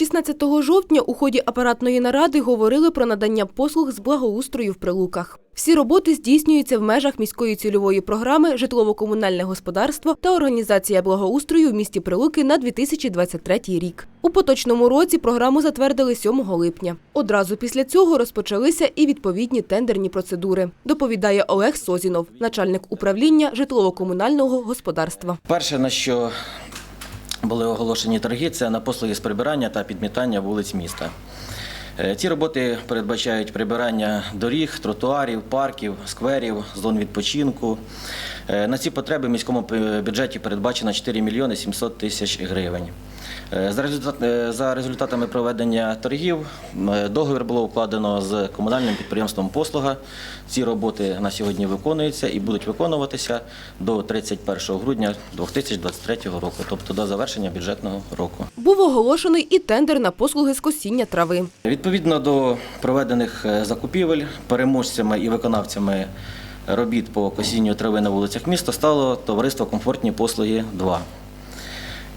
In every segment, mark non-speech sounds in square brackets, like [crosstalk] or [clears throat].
16 жовтня у ході апаратної наради говорили про надання послуг з благоустрою в Прилуках. Всі роботи здійснюються в межах міської цільової програми Житлово-комунальне господарство та організація благоустрою в місті Прилуки на 2023 рік. У поточному році програму затвердили 7 липня. Одразу після цього розпочалися і відповідні тендерні процедури. Доповідає Олег Созінов, начальник управління житлово-комунального господарства. Перше, на що були оголошені торги, це на послуги з прибирання та підмітання вулиць міста. Е, Ці роботи передбачають прибирання доріг, тротуарів, парків, скверів, зон відпочинку. Е, На ці потреби в міському бюджеті передбачено 4 мільйони 700 тисяч гривень. Е, За, результат- е, за результатами проведення торгів е, договір було укладено з комунальним підприємством Послуга. Ці роботи на сьогодні виконуються і будуть виконуватися до 31 грудня 2023 року, тобто до завершення бюджетного року. Був оголошений і тендер на послуги з косіння трави. Відповідно до проведених закупівель, переможцями і виконавцями робіт по косінню трави на вулицях міста стало товариство Комфортні послуги 2.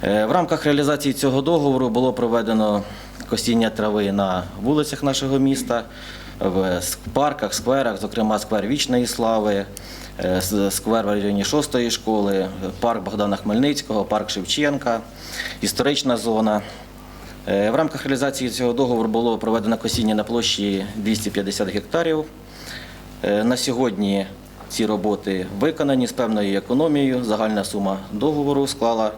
Е, В рамках реалізації цього договору було проведено косіння трави на вулицях нашого міста, в парках, скверах, зокрема сквер Вічної Слави, е, сквер в районі 6 школи, парк Богдана Хмельницького, парк Шевченка, історична зона. Е, В рамках реалізації цього договору було проведено косіння на площі 250 гектарів. На сьогодні ці роботи виконані з певною економією. Загальна сума договору склала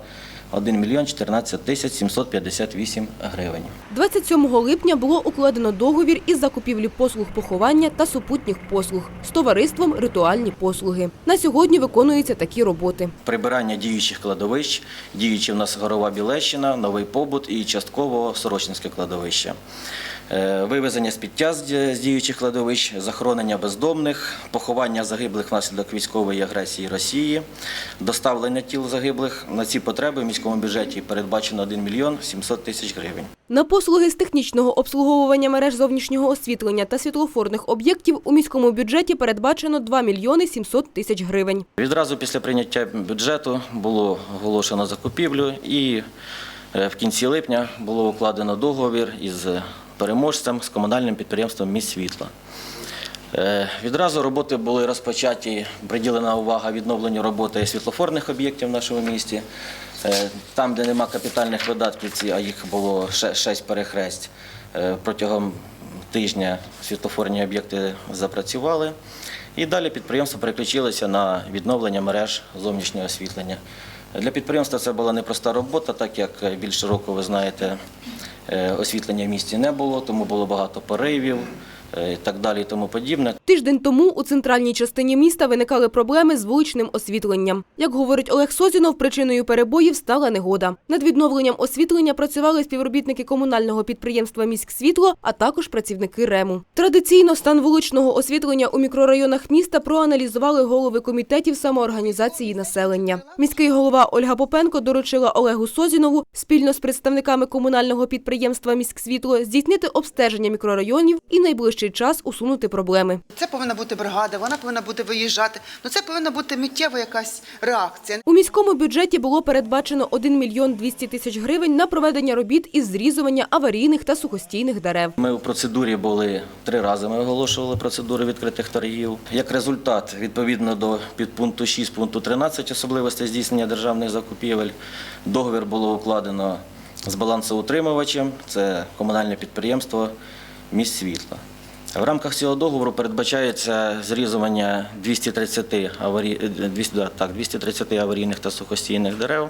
1 мільйон 14 тисяч 758 гривень. 27 липня було укладено договір із закупівлі послуг поховання та супутніх послуг з товариством Ритуальні послуги. На сьогодні виконуються такі роботи. Прибирання діючих кладовищ, діючі в нас Горова Білещина, Новий Побут і частково Сорочинське кладовище. Е, Вивезення з ді- з діючих кладовищ, захоронення бездомних, поховання загиблих внаслідок військової агресії Росії, доставлення тіл загиблих. На ці потреби в міському бюджеті передбачено 1 мільйон 700 тисяч гривень. На послуги з технічного обслуговування мереж зовнішнього освітлення та світлофорних об'єктів у міському бюджеті передбачено 2 мільйони 700 тисяч гривень. Відразу після прийняття бюджету було оголошено закупівлю і е, в кінці липня було укладено договір із переможцем з комунальним підприємством «Міст світла». Е, Відразу роботи були розпочаті, приділена увага відновленню роботи світлофорних об'єктів в нашому місті. Е, Там, де нема капітальних видатків, а їх було ще- шесть перехресть, е, протягом тижня світлофорні об'єкти запрацювали. І далі підприємство переключилося на відновлення мереж зовнішнього освітлення. Для підприємства це була непроста робота, так як більше року, ви знаєте, е, освітлення в місті не було, тому було багато поривів і так далі і тому подібне. Тиждень тому у центральній частині міста виникали проблеми з вуличним освітленням. Як говорить Олег Созінов, причиною перебоїв стала негода. Над відновленням освітлення працювали співробітники комунального підприємства «Міськсвітло», а також працівники РЕМу. Традиційно стан вуличного освітлення у мікрорайонах міста проаналізували голови комітетів самоорганізації населення. Міський голова Ольга Попенко доручила Олегу Созінову спільно з представниками комунального підприємства «Міськсвітло» здійснити обстеження мікрорайонів і найближчий час усунути проблеми. Це повинна бути бригада, вона повинна бути виїжджати. Ну це повинна бути миттєва якась реакція. У міському бюджеті було передбачено 1 мільйон 200 тисяч гривень на проведення робіт із зрізування аварійних та сухостійних дерев. Ми у процедурі були три рази. Ми оголошували процедуру відкритих торгів. Як результат, відповідно до підпункту 6 пункту 13 особливостей здійснення державних закупівель, договір було укладено з балансоутримувачем. Це комунальне підприємство «Міст світла». В рамках цього договору передбачається зрізування 230 аварій... е, 200, так, 230 аварійних та сухостійних дерев.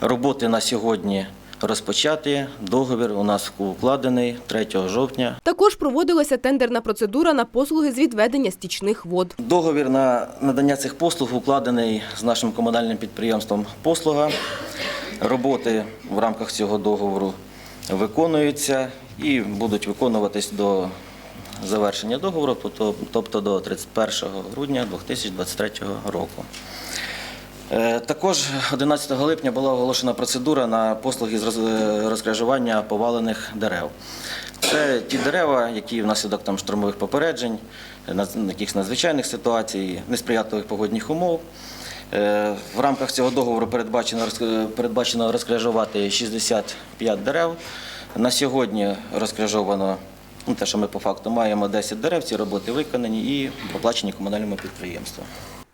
Роботи на сьогодні розпочаті. Договір у нас укладений 3 жовтня. Також проводилася тендерна процедура на послуги з відведення стічних вод. Договір на надання цих послуг укладений з нашим комунальним підприємством Послуга. Роботи в рамках цього договору виконуються і будуть виконуватись до завершення договору, тобто- до 31 грудня 2023 року. Е, Також 11 липня була оголошена процедура на послуги з роз- розкрижування повалених дерев. Це ті дерева, які внаслідок там штормових попереджень, е, якихось надзвичайних ситуацій, несприятливих погодних умов. Е, В рамках цього договору передбачено, передбачено розкрижувати 65 дерев. На сьогодні розкрижовано ну, те, що ми по факту маємо 10 дерев, ці роботи виконані і проплачені комунальному підприємству.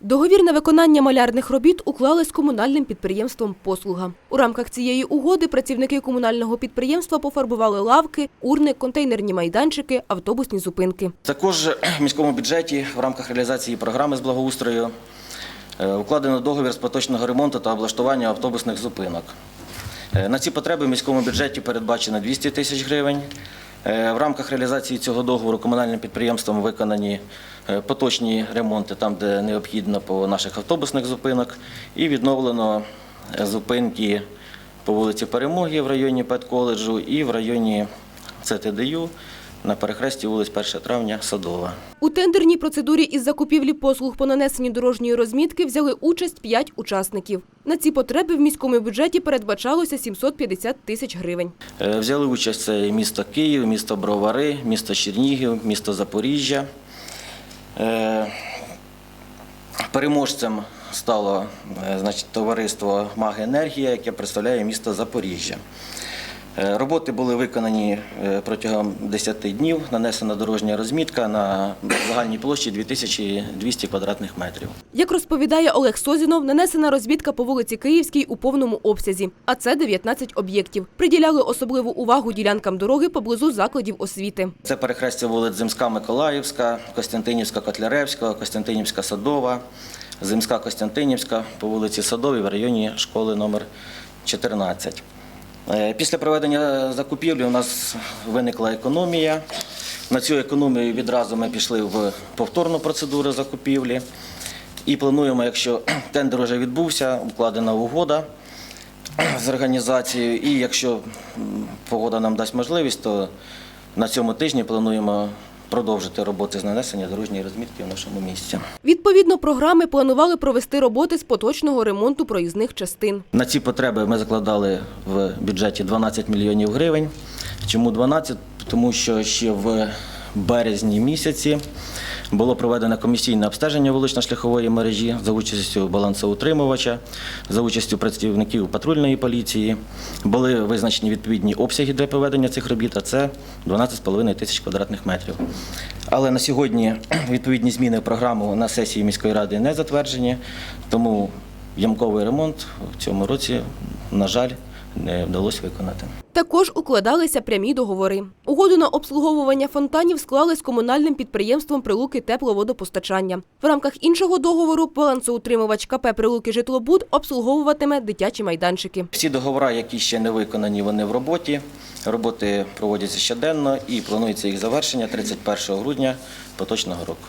Договір на виконання малярних робіт уклали з комунальним підприємством «Послуга». У рамках цієї угоди працівники комунального підприємства пофарбували лавки, урни, контейнерні майданчики, автобусні зупинки. Також [clears throat] в міському бюджеті в рамках реалізації програми з благоустрою е, укладено договір з поточного ремонту та облаштування автобусних зупинок. Е, На ці потреби в міському бюджеті передбачено 200 тисяч гривень. Е, В рамках реалізації цього договору комунальним підприємством виконані е, поточні ремонти там, де необхідно по наших автобусних зупинок, і відновлено е, зупинки по вулиці Перемоги в районі Педколеджу і в районі ЦТДЮ на перехресті вулиць 1 травня Садова. У тендерній процедурі із закупівлі послуг по нанесенню дорожньої розмітки взяли участь 5 учасників. На ці потреби в міському бюджеті передбачалося 750 тисяч гривень. Е, Взяли участь це місто Київ, місто Бровари, місто Чернігів, місто Запоріжжя. Е, Переможцем стало е, значить, товариство «Магенергія», яке представляє місто Запоріжжя. Е, Роботи були виконані е, протягом 10 днів. Нанесена дорожня розмітка на загальній площі 2200 квадратних метрів. Як розповідає Олег Созінов, нанесена розвідка по вулиці Київській у повному обсязі, а це 19 об'єктів. Приділяли особливу увагу ділянкам дороги поблизу закладів освіти. Це перехрестя вулиць Земська Миколаївська, Костянтинівська Котляревська, Костянтинівська Садова, Земська Костянтинівська по вулиці Садовій в районі школи номер 14. Е, Після проведення закупівлі у нас виникла економія. На цю економію відразу ми пішли в повторну процедуру закупівлі. І плануємо, якщо [clears throat] тендер вже відбувся, укладена угода з організацією. І якщо погода нам дасть можливість, то на цьому тижні плануємо продовжити роботи з нанесення дорожньої розмітки в нашому місці. Відповідно, програми планували провести роботи з поточного ремонту проїзних частин. На ці потреби ми закладали в бюджеті 12 мільйонів гривень. Чому 12? Тому що ще в березні місяці було проведено комісійне обстеження вулично-шляхової мережі за участю балансоутримувача, за участю працівників патрульної поліції. Були визначені відповідні обсяги для проведення цих робіт, а це 12,5 тисяч квадратних метрів. Але на сьогодні [clears throat] відповідні зміни в програму на сесії міської ради не затверджені, тому ямковий ремонт в цьому році, на жаль, не вдалося виконати. Також укладалися прямі договори. Угоду на обслуговування фонтанів склали з комунальним підприємством Прилуки тепловодопостачання. В рамках іншого договору балансоутримувач КП Прилуки Житлобуд обслуговуватиме дитячі майданчики. Всі договори, які ще не виконані, вони в роботі. Роботи проводяться щоденно і планується їх завершення 31 грудня поточного року.